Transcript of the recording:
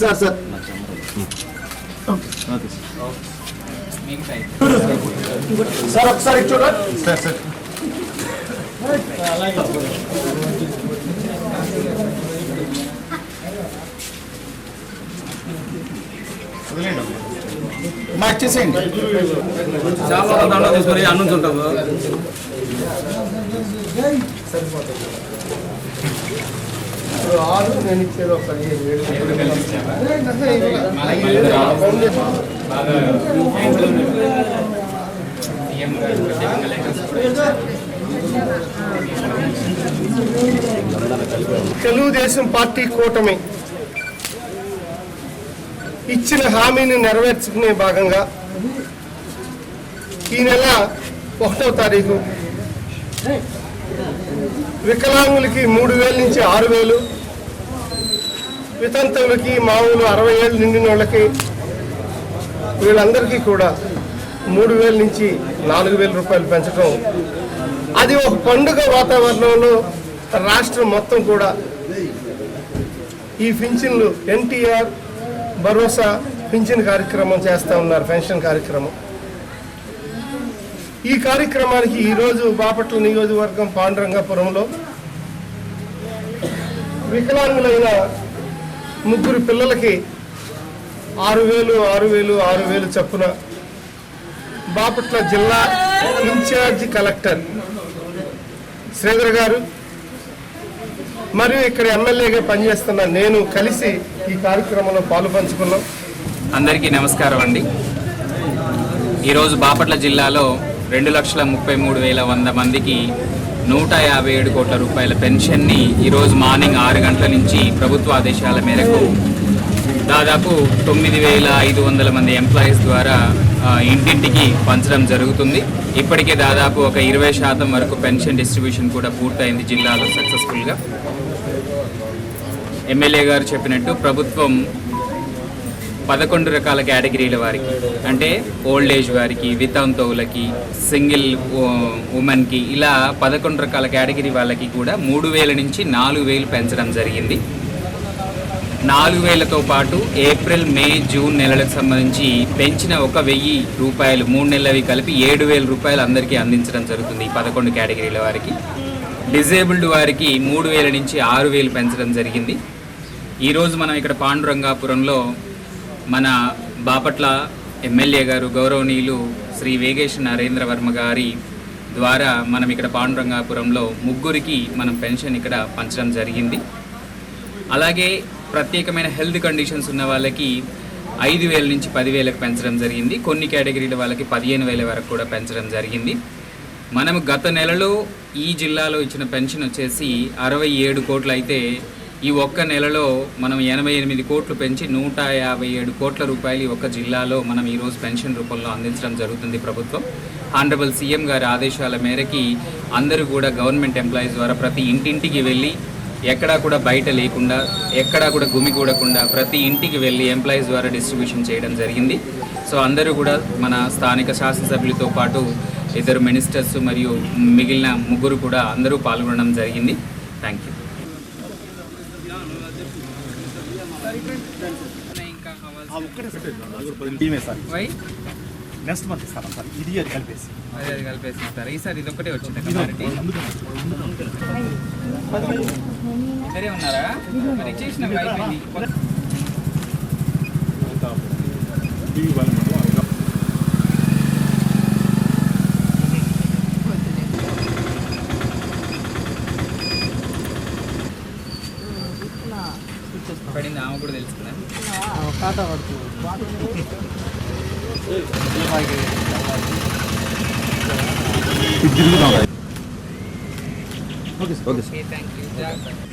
Sir sir sir ఒకసారి ఇటు చూడండి. Sir sir. మార్క్ చేసేయండి చేపల దండ తీసుకొని అన్నం ఉంటాము ఆరు నేను ఇచ్చేది ఒక పదిహేను వేలు తెలుగుదేశం పార్టీ కూటమి. ఇచ్చిన హామీని నెరవేర్చుకునే భాగంగా ఈ నెల ఒకటో తారీఖు వికలాంగులకి మూడు వేల నుంచి ఆరు వేలు వితంతువులకి మామూలు అరవై ఏళ్ళు నిండిన వాళ్ళకి వీళ్ళందరికీ కూడా మూడు వేల నుంచి నాలుగు వేల రూపాయలు పెంచడం అది ఒక పండుగ వాతావరణంలో రాష్ట్రం మొత్తం కూడా ఈ పింఛన్లు ఎన్టీఆర్ భరోసా పింఛన్ కార్యక్రమం చేస్తూ ఉన్నారు పెన్షన్ కార్యక్రమం. ఈ కార్యక్రమానికి ఈరోజు బాపట్ల నియోజకవర్గం పాండురంగాపురంలో వికలాంగులైన ముగ్గురు పిల్లలకి ఆరు వేలు ఆరు వేలు ఆరు వేలు చప్పున బాపట్ల జిల్లా ఇన్ఛార్జ్ కలెక్టర్ శ్రీధర్ గారు మరియు ఇక్కడ ఎమ్మెల్యేగా పనిచేస్తున్న నేను కలిసి ఈ కార్యక్రమంలో పాలు పంచుకున్నాం అందరికీ నమస్కారం అండి. ఈరోజు బాపట్ల జిల్లాలో రెండు లక్షల ముప్పై మూడు వేల వంద మందికి నూట యాభై ఏడు కోట్ల రూపాయల పెన్షన్ని ఈరోజు మార్నింగ్ ఆరు గంటల నుంచి ప్రభుత్వ ఆదేశాల మేరకు దాదాపు తొమ్మిది వేల ఐదు వందల మంది ఎంప్లాయీస్ ద్వారా ఇంటింటికి పంచడం జరుగుతుంది. ఇప్పటికే దాదాపు ఒక ఇరవై శాతం వరకు పెన్షన్ డిస్ట్రిబ్యూషన్ కూడా పూర్తయింది జిల్లాలో సక్సెస్ఫుల్గా ఎమ్మెల్యే గారు చెప్పినట్టు ప్రభుత్వం పదకొండు రకాల కేటగిరీల వారికి అంటే ఓల్డ్ ఏజ్ వారికి వితంతువులకి సింగిల్ ఉమెన్కి ఇలా పదకొండు రకాల కేటగిరీ వాళ్ళకి కూడా మూడు వేల నుంచి నాలుగు వేలు పెంచడం జరిగింది. నాలుగు వేలతో పాటు ఏప్రిల్ మే జూన్ నెలలకు సంబంధించి పెంచిన ఒక వెయ్యి రూపాయలు మూడు నెలలవి కలిపి ఏడు వేల రూపాయలు అందరికీ అందించడం జరుగుతుంది ఈ పదకొండు కేటగిరీల వారికి. డిజేబుల్డ్ వారికి మూడు వేల నుంచి ఆరు వేలు పెంచడం జరిగింది. ఈరోజు మనం ఇక్కడ పాండురంగాపురంలో మన బాపట్ల ఎమ్మెల్యే గారు గౌరవనీయులు శ్రీ వేగేష్ నరేంద్ర వర్మ గారి ద్వారా మనం ఇక్కడ పాండురంగాపురంలో ముగ్గురికి మనం పెన్షన్ ఇక్కడ పంచడం జరిగింది. అలాగే ప్రత్యేకమైన హెల్త్ కండిషన్స్ ఉన్న వాళ్ళకి ఐదు వేల నుంచి పదివేలకు పెంచడం జరిగింది. కొన్ని కేటగిరీల వాళ్ళకి పదిహేను వేల వరకు కూడా పెంచడం జరిగింది. మనం గత నెలలో ఈ జిల్లాలో ఇచ్చిన పెన్షన్ వచ్చేసి అరవై ఏడు కోట్లు అయితే ఈ ఒక్క నెలలో మనం ఎనభై ఎనిమిది కోట్లు పెంచి నూట యాభై ఏడు కోట్ల రూపాయలు ఈ ఒక్క జిల్లాలో మనం ఈరోజు పెన్షన్ రూపంలో అందించడం జరుగుతుంది ప్రభుత్వం. ఆనరబుల్ సీఎం గారి ఆదేశాల మేరకి అందరూ కూడా గవర్నమెంట్ ఎంప్లాయీస్ ద్వారా ప్రతి ఇంటింటికి వెళ్ళి ఎక్కడా కూడా బయట లేకుండా ఎక్కడా కూడా గుమిగూడకుండా ప్రతి ఇంటికి వెళ్ళి ఎంప్లాయీస్ ద్వారా డిస్ట్రిబ్యూషన్ చేయడం జరిగింది. సో అందరూ కూడా మన స్థానిక శాసనసభ్యులతో పాటు ఇద్దరు మినిస్టర్స్ మరియు మిగిలిన ముగ్గురు కూడా అందరూ పాల్గొనడం జరిగింది. Thank you why next month ఇస్తాను సార్? ఇది అది కలిపేసి. అదే అది కలిపేసి ఇస్తారు? ఈసారి ఇది ఒకటే వచ్చింది కమ్యూనిటీ సరే ఉన్నారా? మరి అయిపోయింది పడింది ఆమె కూడా తెలుసుకున్నాను. Okay sir okay okay thank you